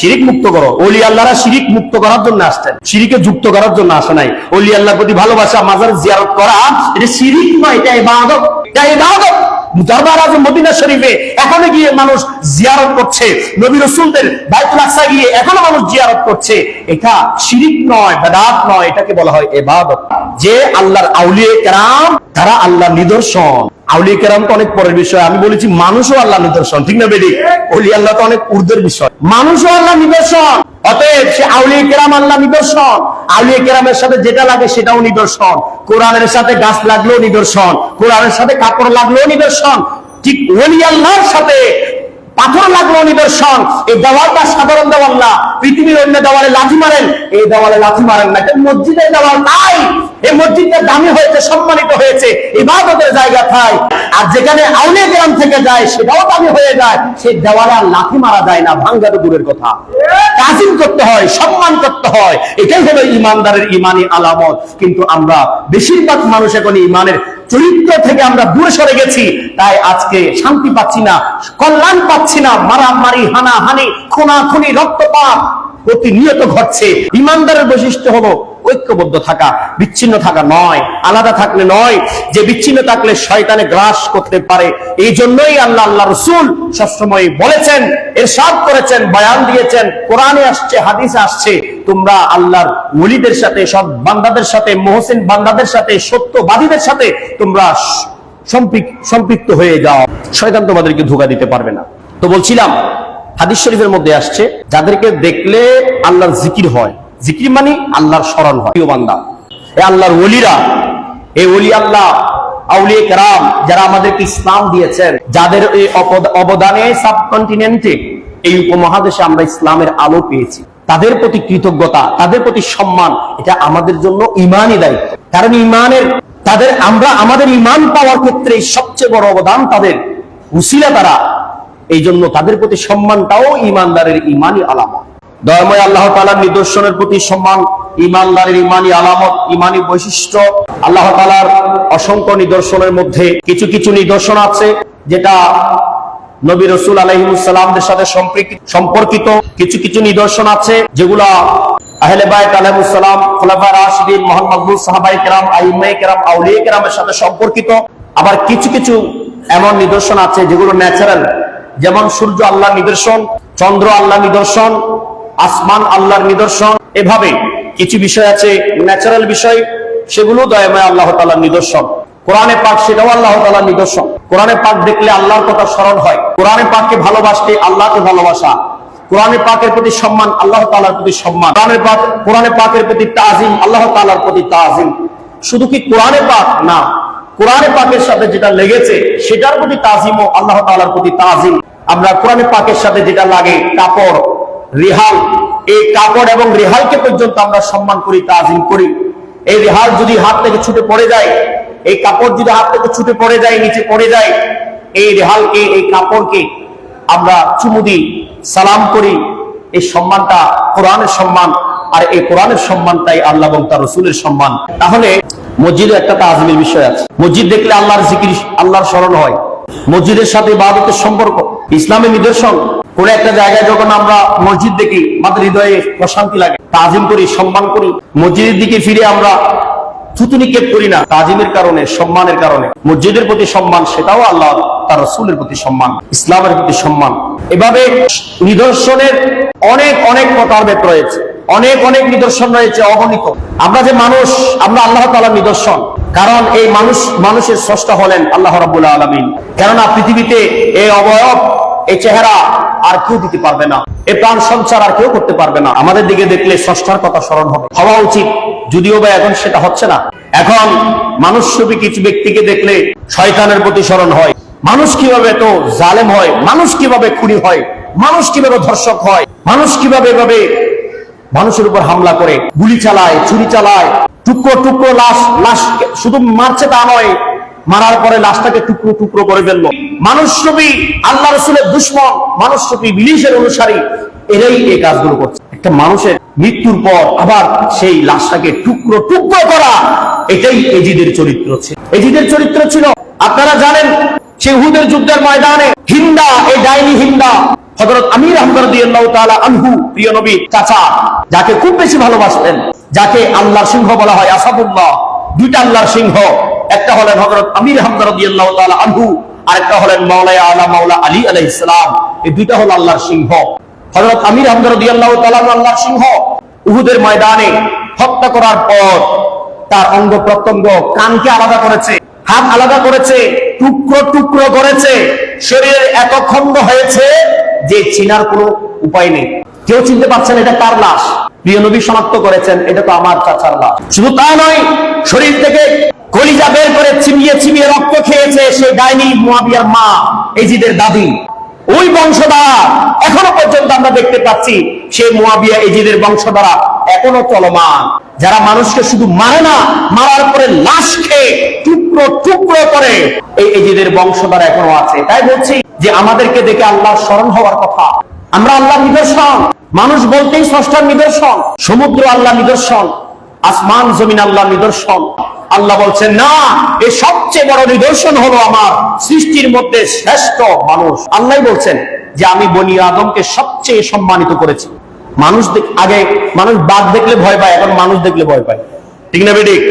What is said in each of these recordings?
শিরিক মুক্ত করো। অলি আল্লাহরা শিরিক মুক্ত করার জন্য আসছেন। শিরিকে যুক্ত করার জন্য আসে নাই। অলি আল্লাহর প্রতি ভালোবাসা, মাজার জিয়ারত করা, এটা শিরিক নয়, এটা ইবাদত। এটা এখনও গিয়ে মানুষ জিয়ারত করছে। নবী মানুষ জিয়ারত করছে। এটা শিরিক নয় নয়, এটাকে বলা হয় যে আল্লাহর আউলিয়ে কেরাম তারা আল্লাহর নিদর্শন। আউলিয়া কেরাম তো অনেক পরের বিষয়। আমি বলেছি, মানুষও আল্লাহ নিদর্শন, ঠিক না বেদি অলি আল্লাহ তো অনেক ঊর্ধ্বের বিষয়। মানুষও আল্লাহ নিদর্শন, অতএব সে আউলিয়া কেরাম আল্লাহ নিদর্শন। আউলিয়া কেরামের সাথে যেটা লাগে সেটাও নিদর্শন। কোরআনের সাথে গাছ লাগলেও নিদর্শন, কোরআনের সাথে কাপড় লাগলেও নিদর্শন। ঠিক ওলি আল্লাহর সাথে পাথর লাগল নিদর্শন। এই দেওয়ালটা সাধারণ দেওয়াল না। পৃথিবীর অন্য দেওয়ালে লাথি মারেন। এই দেওয়ালে লাথি মারেন না। এটা মসজিদের দেওয়াল নাই। এই মসজিদটা দামি হয়েছে, সম্মানিত হয়েছে। ইবাদতের জায়গা থাই আর যেখানে আউলিয়া গ্রাম থেকে যায়, সেটাও দামি হয়ে যায়। সেই দেওয়ালে আর লাথি মারা যায় না। ভাঙ্গা তো দূরের কথা। তাজিম করতে হয়, সম্মান করতে হয়। এটাই হলো ইমানদারের ইমানি আলামত। কিন্তু আমরা বেশিরভাগ মানুষ এখন ইমানের চরিত্র থেকে আমরা দূরে সরে গেছি, তাই আজকে শান্তি পাচ্ছি না, কল্যাণ পাচ্ছি না, মারামারি হানা হানি হানাহানি, খুনাখুনি, রক্তপাত প্রতিনিয়ত ঘটছে। ইমানদারের বৈশিষ্ট্য হলো ঐক্যবদ্ধ থাকা, বিচ্ছিন্ন থাকা নয়, আলাদা থাকলে নয়, যে বিচ্ছিন্ন থাকলে শয়তানে গ্রাস করতে পারে। এই জন্যই আল্লাহ আল্লাহ রসুল সবসময় বলেছেন, এরশাদ করেছেন, বয়ান দিয়েছেন, কোরআনে আসছে, হাদিসে আসছে তোমরা আল্লাহর ওলিদের সাথে সব বান্দাদের সাথে, মহসিন বান্দাদের সাথে, সত্যবাদীদের সাথে তোমরা সম্পৃক্ত হয়ে যাও। শয়তান তোমাদেরকে ধোকা দিতে পারবে না। তো বলছিলাম, হাদিস শরীফের মধ্যে আসছে, যাদেরকে দেখলে আল্লাহর জিকির হয়। জিকির মানে আল্লাহর স্মরণ হয়। প্রিয় বান্দা, এ আল্লাহর ওলিরা এই ওলি আল্লাহ, আউলিয়ে কেরাম, যারা আমাদেরকে ইসলাম দিয়েছেন, যাদের এই অবদানে সাবকন্টিনেন্টে এই উপমহাদেশে আমরা ইসলামের আলো পেয়েছি। তাদের প্রতি কৃতজ্ঞতা, তাদের প্রতি সম্মান, এটা আমাদের জন্য ইমানই দায়িত্ব কারণ ইমানের, তাদের, আমরা আমাদের ইমান পাওয়ার ক্ষেত্রে সবচেয়ে বড় অবদান তাদের। উসিলা তারা এই জন্য তাদের প্রতি সম্মানটাও ইমানদারের ইমানি আলামত। দয়াময় আল্লাহ তালার নিদর্শনের প্রতি সম্মান, ইমানদারের ইমানি আলামত ইমানি বৈশিষ্ট্য। আল্লাহ তালার অসংখ্য নিদর্শনের মধ্যে কিছু কিছু নিদর্শন আছে, যেটা নবী রসুল আলহিমুসালামদের সাথে সম্পর্কিত কিছু কিছু নিদর্শন আছে, যেগুলা সাহাবাই কেরাম আইমাই কেরাম, আউলিয়া কেরামের সাথে সম্পর্কিত। আবার কিছু কিছু এমন নিদর্শন আছে, যেগুলো ন্যাচারাল যেমন সূর্য আল্লাহর নিদর্শন, চন্দ্র আল্লাহ নিদর্শন, আসমান আল্লাহর নিদর্শন, এভাবে কিছু বিষয় আছে ন্যাচারাল বিষয়, সেগুলো দয়াময় আল্লাহ তালার নিদর্শন। কোরআনে পাক সেটাও আল্লাহ তালার নিদর্শন। কোরআনে পাক দেখলে আল্লাহর কথা স্মরণ হয়। কোরআনে পাককে ভালোবাসতে আল্লাহকে ভালোবাসা। কোরআনে পাকের প্রতি সম্মান আল্লাহ তালার প্রতি সম্মান। কোরআনের পাক, কোরআনে পাকের প্রতি তাজিম আল্লাহ তালার প্রতি তাজিম। শুধু কি কোরআনে পাক? না। কোরআনে পাকের সাথে যেটা লেগেছে, সেটার প্রতি তাজিম ও আল্লাহ তালার প্রতি তাজিম। আমরা কোরআনে পাকের সাথে যেটা লাগে, কাপড়, রেহাল, এই কাপড় এবং রেহালকে পর্যন্ত আমরা সম্মান করি, তাজিম করি। এই রেহাল যদি হাত থেকে ছুটে পড়ে যায় এই কাপড় যদি হাত থেকে ছুটে পড়ে যায়, নিচে পড়ে যায়, এই রেহালকে, এই কাপড়কে আমরা চুমু দিই, সালাম করি। এই সম্মানটা কোরআনের সম্মান, আর এই কোরআনের সম্মানটাই আল্লাহ এবং তার রসুলের সম্মান। তাহলে মসজিদে একটা তাজমির বিষয় আছে। মসজিদ দেখলে আল্লাহর জিকির, আল্লাহর স্মরণ হয়। মসজিদের সাথে ইবাদতের সম্পর্ক ইসলামের নিদর্শন। কোন একটা জায়গায় যখন আমরা মসজিদ দেখি, আমাদের হৃদয়ে প্রশান্তি লাগে। তাজিম করি, সম্মান করি। মসজিদের দিকে ফিরে আমরা থুতু নিক্ষেপ করি না, তাজিমের কারণে, সম্মানের কারণে। মসজিদের প্রতি সম্মান, সেটাও আল্লাহ তার রসুলের প্রতি সম্মান, ইসলামের প্রতি সম্মান। এভাবে নিদর্শনের অনেক অনেক প্রকারভেদ রয়েছে। অনেক অনেক নিদর্শন রয়েছে অগণিত। আমরা যে মানুষ, আমরা আল্লাহ তালার নিদর্শন। কারণ এই মানুষ, মানুষের স্রষ্টা হলেন আল্লাহ রাবুল আলমিন। কেননা পৃথিবীতে এই অবয়ব এই চেহারা আর কেউ দিতে পারবে না। এই প্রাণ সঞ্চার আর কেউ করতে পারবে না। আমাদের দিকে দেখলে ষষ্ঠার কথা স্মরণ হবে। হওয়া উচিত। যদিও বা এখন সেটা হচ্ছে না। এখন মানুষ কিছু ব্যক্তিকে দেখলে শয়তানের প্রতি স্মরণ হয়। মানুষ কীভাবে তো জালেম হয়? মানুষ কীভাবে খুনি হয়? মানুষ কীভাবে ধর্ষক হয়? মানুষ কীভাবে এভাবে মানুষের উপর হামলা করে? গুলি চালায়, চুরি চালায়, টুকরো টুকরো লাশ লাশ শুধু মারছে তা নয় মারার পরে লাশটাকে টুকরো টুকরো করে ফেলল। মানুষ ছবি আল্লাহ রসুলের দুশ্মন, মানুষ ছবি বিলিশের অনুসারী, এরাই এই কাজগুলো করছে। একটা মানুষের মৃত্যুর পর আবার সেই লাশটাকে টুকরো টুকরো করা, এটাই এজিদের চরিত্র ছিল। এজিদের চরিত্র ছিল, আপনারা জানেন সে হুদের যুদ্ধের ময়দানে হিন্দা, এই ডাইনি হিন্দা, হযরত আমির আহমদ আনহু, প্রিয় নবী, চাচা, যাকে খুব বেশি ভালোবাসতেন, যাকে আল্লাহর সিংহ বলা হয় আসাদুল্লাহ, দুইটা আল্লাহর সিংহ একটা হলেন হযরত আমির আহমদ রাদিয়াল্লাহু তাআলা আনহু, আরেকটা হলেন মাওলানা আলা মাওলা আলী আলাইহিস সালাম। এই দুইটা হলো আল্লাহর সিংহ। হযরত আমির আহমদ রাদিয়াল্লাহু তাআলা আল্লাহর সিংহ। উহুদের ময়দানে হত্যা করার পর তার অঙ্গ প্রত্যঙ্গ কানকে আলাদা করেছে, হাত আলাদা করেছে, টুকরো টুকরো করেছে শরীরের এত খন্ড হয়েছে যে চিনার কোনো উপায় নেই। কেউ চিনতে পারছেন এটা কার লাশ? প্রিয় নবী শনাক্ত করেছেন, এটা তো আমার চাচার লাশ। শুধু তা নয়, শরীর থেকে কলিজা বের করে চিবিয়ে চিবিয়ে রক্ত খেয়েছে সে ডাইনি মুয়াবিয়ার মা এজিদের দাদি। ওই বংশধারা এখনও পর্যন্ত আমরা দেখতে পাচ্ছি সেই মুয়াবিয়া এজিদের বংশধারা এখনও চলমান। যারা মানুষকে শুধু মারে না, মারার পরে লাশ খেয়ে টুকরো টুকরো করে এই এজিদের বংশধারা এখনও আছে। তাই বলছি যে আমাদেরকে দেখে আল্লাহ স্মরণ হওয়ার কথা। আমরা আল্লাহ নিদর্শন। মানুষ বলতেই স্রষ্টার নিদর্শন, সমুদ্র আল্লাহ নিদর্শন। আসমান, জমিন আল্লাহ নিদর্শন। আল্লাহ বলছেন, না, এ সবচেয়ে বড় নিদর্শন হলো আমার সৃষ্টির মধ্যে শ্রেষ্ঠ মানুষ। আল্লাহ বলছেন যে, আমি বনি আদমকে সবচেয়ে সম্মানিত করেছি। মানুষ আগে মানুষ বাঘ দেখলে ভয় পায়, এখন মানুষ দেখলে ভয় পায়। ঠিক না বেডিক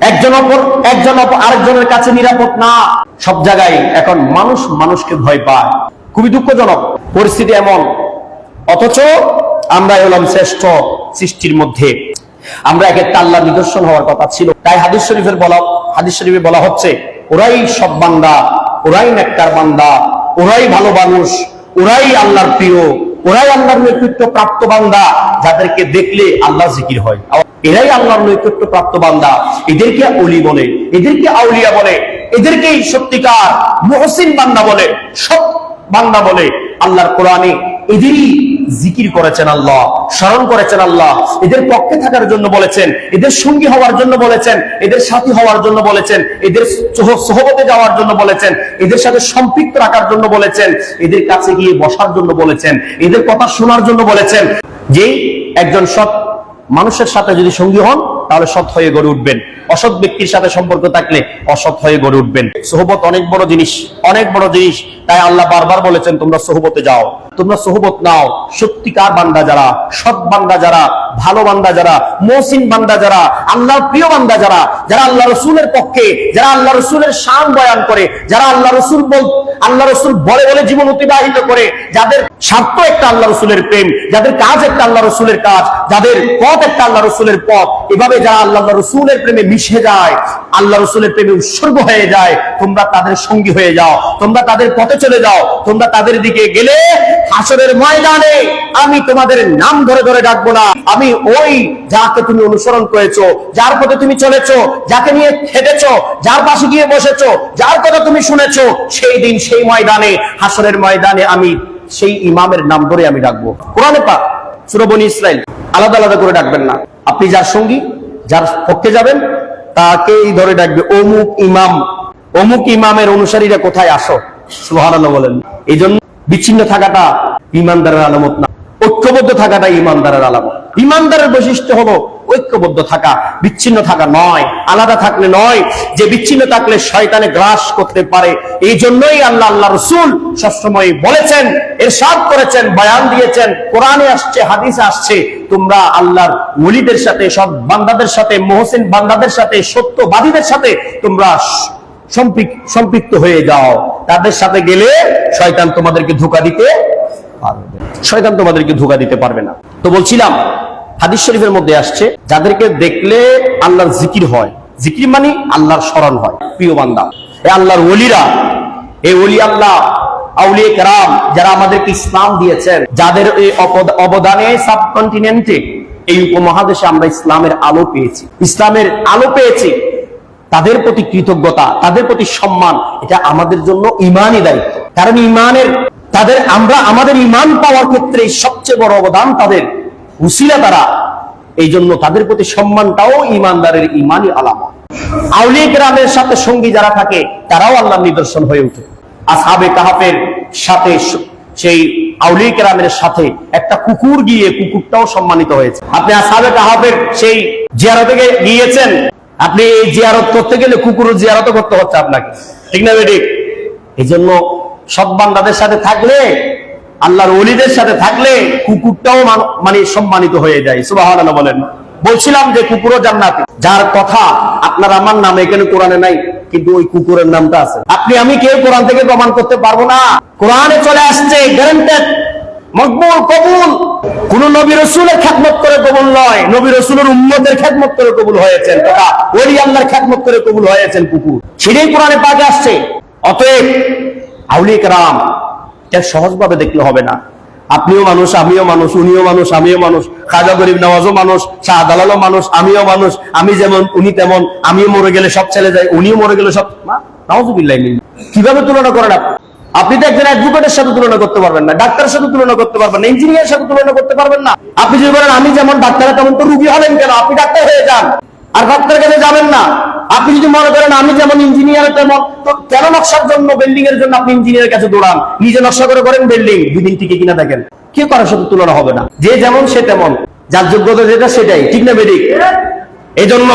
একজন অপর একজন অপর আরেকজনের কাছে নিরাপদ না। সব জায়গায় এখন মানুষ মানুষকে ভয় পায়। খুবই দুঃখজনক। পরিস্থিতি এমন। অথচ আমরা হলাম শ্রেষ্ঠ সৃষ্টির মধ্যে। আমরা এক একটা আল্লাহ নিদর্শন হওয়ার কথা ছিল। তাই হাদিস শরীফের বলা, হাদিস শরীফে বলা হচ্ছে, ওরাই সব বান্দা, ওরাই নেককার বান্দা, ওরাই ভালো মানুষ, ওরাই আল্লাহর প্রিয়, ওরাই আল্লাহর নৈকট্য প্রাপ্ত বান্দা, যাদেরকে দেখলে আল্লাহ জিকির হয়। এরাই আল্লাহর নৈকট্য প্রাপ্ত বান্দা। এদেরকে অলি বলে, এদেরকে আউলিয়া বলে, এদেরকেই সত্যিকার মহসিন বান্দা বলে সব বান্দা বলে আল্লাহর কোরআনে এদেরই জিকির করেছেন আল্লাহ, স্মরণ করেছেন আল্লাহ, এদের পক্ষে থাকার জন্য বলেছেন, এদের সঙ্গী হওয়ার জন্য বলেছেন, এদের সাথী হওয়ার জন্য বলেছেন, এদের সহ- সহবতে যাওয়ার জন্য বলেছেন, এদের সাথে সম্পৃক্ত রাখার জন্য বলেছেন, এদের কাছে গিয়ে বসার জন্য বলেছেন, এদের কথা শোনার জন্য বলেছেন। যে একজন সৎ মানুষের সাথে যদি সঙ্গী হন তাহলে সৎ হয়ে গড়ে উঠবেন। অসৎ ব্যক্তির সাথে সম্পর্ক থাকলে অসৎ হয়ে গড়ে উঠবেন। সোহবত অনেক বড় জিনিস, অনেক বড় জিনিস। তাই আল্লাহ বারবার বলেছেন, তোমরা সোহবতে যাও, তোমরা সোহবত নাও। সত্যিকার বান্দা যারা, সৎ বান্দা যারা ভালো বান্দা যারা, মহসিন বান্দা যারা, আল্লাহর প্রিয় বান্দা যারা যারা আল্লাহ রসুলের পক্ষে, যারা আল্লাহ রসুলের শান বয়ান করে, যারা আল্লাহ রসুল বল, আল্লাহ রসুল বলে বলে জীবন অতিবাহিত করে, যাদের স্বার্থ একটা আল্লাহ রসুলের প্রেম, যাদের কাজ একটা আল্লাহ রসুলের কাজ, যাদের পথ একটা আল্লাহ রসুলের পথ, এভাবে যারা আল্লাহ রসুলের প্রেমে মিশে যায়, আল্লাহ রসুলের প্রেমে উৎসর্গ হয়ে যায়, তোমরা তাদের সঙ্গী হয়ে যাও, তোমরা তাদের পথে চলে যাও, তোমরা তাদের দিকে গেলে হাসরের ময়দানে আমি তোমাদের নাম ধরে ধরে ডাকবো না। আমি ওই যাকে তুমি অনুসরণ করেছ, যার পথে তুমি চলেছো, যাকে নিয়ে খেটেছো যার পাশে গিয়ে বসেছো, যার কথা তুমি শুনেছো, সেই দিন সেই ময়দানে, হাসরের ময়দানে আমি সেই ইমামের নাম ধরে আমি ডাকবো। কোরআনে পাক সুরবনি ইসরায়েল আলাদা আলাদা করে ডাকবেন না। আপনি যার সঙ্গী, যার পক্ষে যাবেন, তাকেই ধরে ডাকবে, অমুক ইমাম, অমুক ইমামের অনুসারীরা কোথায় আসো? সুবহানাল্লাহ বলেন। এই জন্য বিচ্ছিন্ন থাকাটা ইমানদারের আলামত না। ঐক্যবদ্ধ থাকাটা ইমানদারের আলামত। ইমানদারের বৈশিষ্ট্য হলো ঐক্যবদ্ধ থাকা, বিচ্ছিন্ন থাকা নয়, আলাদা থাকলে নয়, যে বিচ্ছিন্ন থাকলে শয়তানে গ্রাস করতে পারে। এই জন্যই আল্লাহ আল্লাহ রসুল সবসময় বলেছেন এর সাদ করেছেন, বয়ান দিয়েছেন, কোরআনে আসছে, হাদিসে আসছে, তোমরা আল্লাহর ওলিদের সাথে, সব বান্দাদের সাথে, মহসিন বান্দাদের সাথে, সত্যবাদীদের সাথে তোমরা সম্পৃক- সম্পৃক্ত হয়ে যাও। তাদের সাথে গেলে শয়তান তোমাদেরকে ধোকা দিতে পারবে শয়তান তোমাদেরকে ধোকা দিতে পারবে না। তো বলছিলাম হাদিস শরীফের মধ্যে আসছে, যাদেরকে দেখলে আল্লাহর জিকির হয়। জিকির মানে আল্লাহর স্মরণ হয়, প্রিয় বান্দা। এ আল্লাহর ওলিরা এই ওলি আল্লাহ, আউলিয়ে যারা আমাদেরকে ইসলাম দিয়েছেন, যাদের এই অবদানে সাবকন্টিনেন্টে এই উপমহাদেশে আমরা ইসলামের আলো পেয়েছি। ইসলামের আলো পেয়েছি। তাদের প্রতি কৃতজ্ঞতা, তাদের প্রতি সম্মান, এটা আমাদের জন্য ইমানই দায়িত্ব। কারণ ইমানের, তাদের, আমরা আমাদের ইমান পাওয়ার ক্ষেত্রে সবচেয়ে বড় অবদান তাদের। উসিলা তারা এই জন্য তাদের প্রতি সম্মানটাও ইমানদারের ইমানই আলামা আউলিয়া গ্রামের সাথে সঙ্গী যারা থাকে, তারাও আল্লাহ নিদর্শন হয়ে ওঠে। আসহাবে কাহাফের সাথে সেই আউলিয়া গ্রামের সাথে একটা কুকুর গিয়ে কুকুরটাও সম্মানিত হয়েছে। আপনি আসহাবে কাহাফের সেই জিয়ারতে গিয়েছেন, আপনি এই জিয়ারত করতে গেলে কুকুরের জিয়ারত করতে হচ্ছে আপনাকে। ঠিক না বেডিক এই জন্য সৎ বান্দাদের সাথে থাকলে আল্লাহর অলিদের সাথে থাকলে কুকুরটাও মানে সম্মানিত হয়ে যায়। সুবাহ বলেন। বলছিলাম যে কুকুরও জান্নাতি। যার কথা আপনার আমার নাম এখানে কোরআনে নাই, কিন্তু ওই কুকুরের নামটা আছে। আপনি, আমি কেউ কোরআন থেকে প্রমাণ করতে পারব না? কোরআনে চলে আসছে গ্যারান্টেড মকবুল, কবুল। কোন নবী রসুলের খ্যাতমত করে কবুল নয়। নবী রসুলের উম্মতের খ্যাতমত করে কবুল হয়েছেন। তথা ওলি আল্লাহর খ্যাতমত করে কবুল হয়েছেন কুকুর। সেটাই কোরআনে পাকে আসছে। অতএব আউলিক রাম এটা সহজভাবে দেখলে হবে না। আপনিও মানুষ, আমিও মানুষ, উনিও মানুষ, আমিও মানুষ, খাজা গরিব নওয়াজও মানুষ, শাহ দালালও মানুষ, আমিও মানুষ, আমি যেমন, উনি তেমন আমিও মরে গেলে সব ছেলে যায়, উনিও মরে গেলে সব নওয়াজুবিল্লাহ কীভাবে তুলনা করেন আপনি? আপনি তো একজন অ্যাডভোকেটের সাথে তুলনা করতে পারবেন না, ডাক্তারের সাথে তুলনা করতে পারবেন না ইঞ্জিনিয়ারের সাথে তুলনা করতে পারবেন না। আপনি যদি বলেন, আমি যেমন ডাক্তার, তেমন তো রুগী হলেন কেন? আপনি ডাক্তার হয়ে যান। আর ডাক্তারের কাছে যাবেন না। আপনি যদি মনে করেন আমি যেমন ইঞ্জিনিয়ার তেমন তো কেন নকশার জন্য বিল্ডিং এর জন্য আপনি ইঞ্জিনিয়ারের কাছে দৌড়ান? নিজে নকশা করে করেন বিল্ডিং দুদিন টিকে কিনা দেখেন। কে করার সাথে তুলনা হবে না। যে যেমন, সে তেমন। যার যোগ্যতা যেটা, সেটাই। ঠিক না বেদিক এই জন্য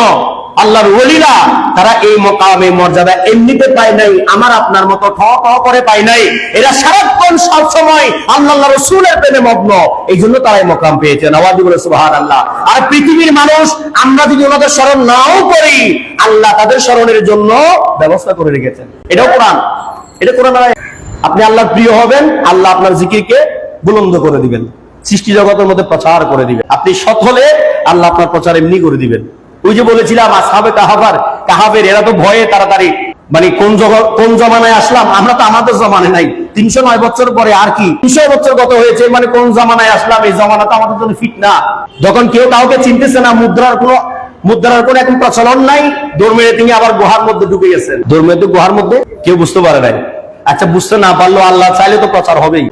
আল্লাহর ওলিরা, তারা এই মকাম মর্যাদা এমনিতে পায় নাই, আমার আপনার মতো ঠ ঠ করে পায় নাই। এরা সারাক্ষণ সব সময় আল্লাহ রসুলের প্রেমে মগ্ন। এই জন্য তারা এই মকাম পেয়েছেন আওয়াজ বলে সুবাহান আল্লাহ আর পৃথিবীর মানুষ, আমরা যদি ওনাদের স্মরণ নাও করি, আল্লাহ তাদের স্মরণের জন্য ব্যবস্থা করে রেখেছেন। এটাও কোরআন। এটা কোরআন আপনি আল্লাহর প্রিয় হবেন, আল্লাহ আপনার জিকিরকে বুলন্দ করে দিবেন। সৃষ্টি জগতের মধ্যে প্রচার করে দিবেন। আপনি সৎ হলে আল্লাহ আপনার প্রচার এমনি করে দিবেন। ওই যে বলেছিলাম, আসহাবে কাহাবার কাহাবের এরা তো ভয়ে তাড়াতাড়ি মানে কোন কোন জমানায় আসলাম? আমরা তো আমাদের জমানে নাই। তিনশো নয় বছর পরে আর কি? তিনশো বছর গত হয়েছে? মানে কোন জমানায় আসলাম? এই জমানা তো আমাদের জন্য ফিট না যখন কেউ কাউকে চিনতেছে না, মুদ্রার কোনো মুদ্রার কোনো এখন প্রচলন নাই। দৌড় তিনি আবার গুহার মধ্যে ঢুকে গেছেন। দৌড় মেরে গুহার মধ্যে কেউ বুঝতে পারে নাই। আচ্ছা বুঝতে না পারল আল্লাহ চাইলে তো প্রচার হবেই।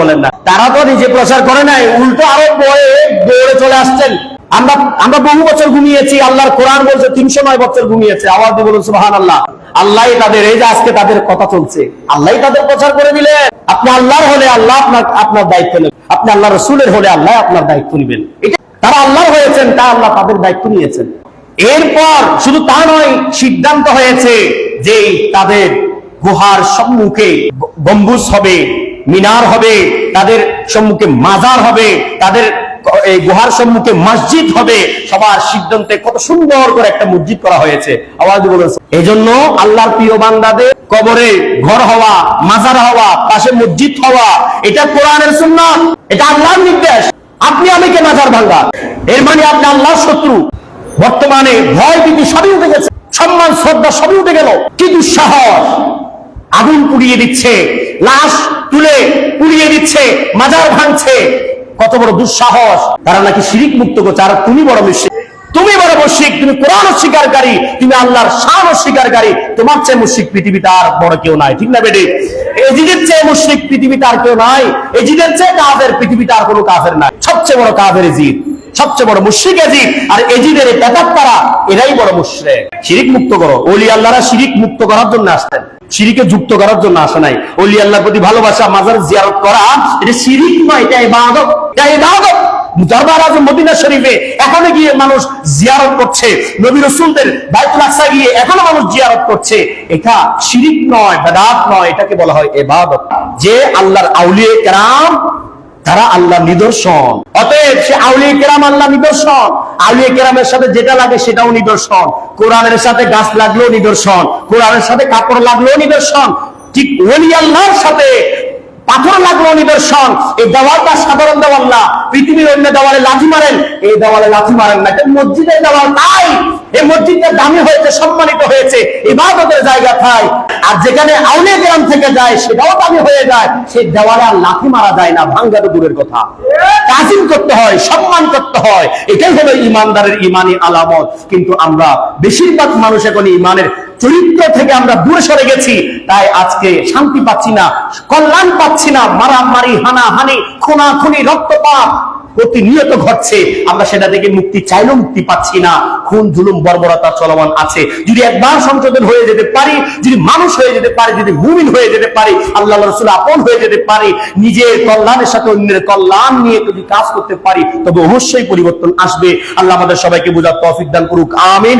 বলেন না। তারা তো নিজে প্রচার করে নাই। উল্টো আরও বয়ে দৌড়ে চলে আসছেন। আমরা আমরা বহু বছর ঘুমিয়েছি, আল্লাহর কোরআন বলছে তিনশো নয় বছর ঘুমিয়েছে আবার দিয়ে বলুন সুবাহান আল্লাহ আল্লাহ তাদের এই যে আজকে তাদের কথা চলছে আল্লাহ তাদের প্রচার করে দিলেন। আপনি আল্লাহর হলে আল্লাহ আপনার আপনার দায়িত্ব নেবেন। আপনি আল্লাহ রসুলের হলে আল্লাহ আপনার দায়িত্ব নেবেন। এটা তারা আল্লাহ হয়েছেন, তা আল্লাহ তাদের দায়িত্ব নিয়েছেন। এরপর শুধু তা নয়, সিদ্ধান্ত হয়েছে যে তাদের গুহার সম্মুখে গম্বুজ হবে, মিনার হবে, তাদের সম্মুখে মাজার হবে, তাদের এই গুহার সম্মুখে মসজিদ হবে। সবার সিদ্ধান্তে কত সুন্দর করে একটা মসজিদ করা হয়েছে। আওয়াজ বলেছে এই জন্য আল্লাহর প্রিয় বান্দাদের কবরে ঘর হওয়া, মাজার হওয়া, পাশে মসজিদ হওয়া, এটা কোরআনের সুন্নাত, এটা আল্লাহর নির্দেশ। আপনি আমাকে মাজার ভাঙ্গা? এর মানে আপনি আল্লাহর শত্রু। বর্তমানে ভয় ভীতি সবই উঠে গেছে, সম্মান, শ্রদ্ধা সবই উঠে গেল। কি দুঃসাহস। আগুন পুড়িয়ে দিচ্ছে, লাশ তুলে পুড়িয়ে দিচ্ছে, মাজার ভাঙছে। কত বড় দুঃসাহস। তারা নাকি শিরিক মুক্ত করছে আর তুমি বড় মুশরিক। তুমি বড় মুশরিক, তুমি কোরআন স্বীকারকারী তুমি আল্লাহর শান স্বীকারকারী তোমার চেয়ে মুশরিক পৃথিবীতে আর বড় কেউ নাই, ঠিক না বেডি এজিদের চেয়ে মুশরিক পৃথিবীতে আর কেউ নাই, এজিদের চেয়ে কাফের পৃথিবীতে আর কোনো কাফের নাই। সবচেয়ে বড় কাফের এজিদ, সবচেয়ে বড় মুশরিক এজিদ, আর এজিদের এই তারা এরাই বড় মুশরিক। শিরিক মুক্ত করো। ওলি আল্লাহরা শিরিক মুক্ত করার জন্য আসতেন। শিরিকে যুক্ত করার জন্য আসে নাই। ওলি আল্লাহর প্রতি ভালোবাসা, মাজার জিয়ারত করা, এটা শিরিক নয়, এটা ইবাদত। এটা ইবাদত। শিরিক নয় এটাকে বলা হয় আল্লাহর আউলিয়ে তারা আল্লাহ নিদর্শন। অতএব সে আউলিয়া কেরাম আল্লাহ নিদর্শন। আউলিয়া কেরামের সাথে যেটা লাগে সেটাও নিদর্শন। কোরআনের সাথে গাছ লাগল নিদর্শন কোরআনের সাথে কাপড় লাগল নিদর্শন ঠিক ওলি আল্লাহর সাথে পাথর লাগল নিদর্শন এই দেওয়ালটা সাধারণ দেওয়াল না। পৃথিবীর অন্য দেওয়ালে লাথি মারেন। এই দেওয়ালে লাথি মারেন না। এটা মসজিদের দেওয়াল তাই এই মসজিদটা দামি হয়েছে, সম্মানিত হয়েছে। ইবাদতের জায়গা তাই। আর যেখানে আউলে গ্রাম থেকে যায়, সেটাও দামি হয়ে যায়। সেই দেওয়ালে আর লাথি মারা যায় না। ভাঙ্গা তো দূরের কথা। তাজিম করতে হয়, সম্মান করতে হয়। এটাই হলো ইমানদারের ইমানি আলামত। কিন্তু আমরা বেশিরভাগ মানুষ এখন ইমানের চরিত্র থেকে আমরা দূরে সরে গেছি, তাই আজকে শান্তি পাচ্ছি না, কল্যাণ পাচ্ছি না, মারামারি, হানাহানি খুনা খুনি রক্তপাত প্রতিনিয়ত ঘটছে। আমরা সেটা থেকে মুক্তি চাইলেও মুক্তি পাচ্ছি না। খুন, জুলুম, বর্বরতা চলমান আছে। যদি একবার সংশোধন হয়ে যেতে পারি, যদি মানুষ হয়ে যেতে পারি, যদি মুমিন হয়ে যেতে পারি, আল্লাহ রসুল আপন হয়ে যেতে পারি, নিজের কল্যাণের সাথে অন্যের কল্যাণ নিয়ে যদি কাজ করতে পারি, তবে অবশ্যই পরিবর্তন আসবে। আল্লাহ আমাদের সবাইকে বোঝার তৌফিক দান করুক, আমিন।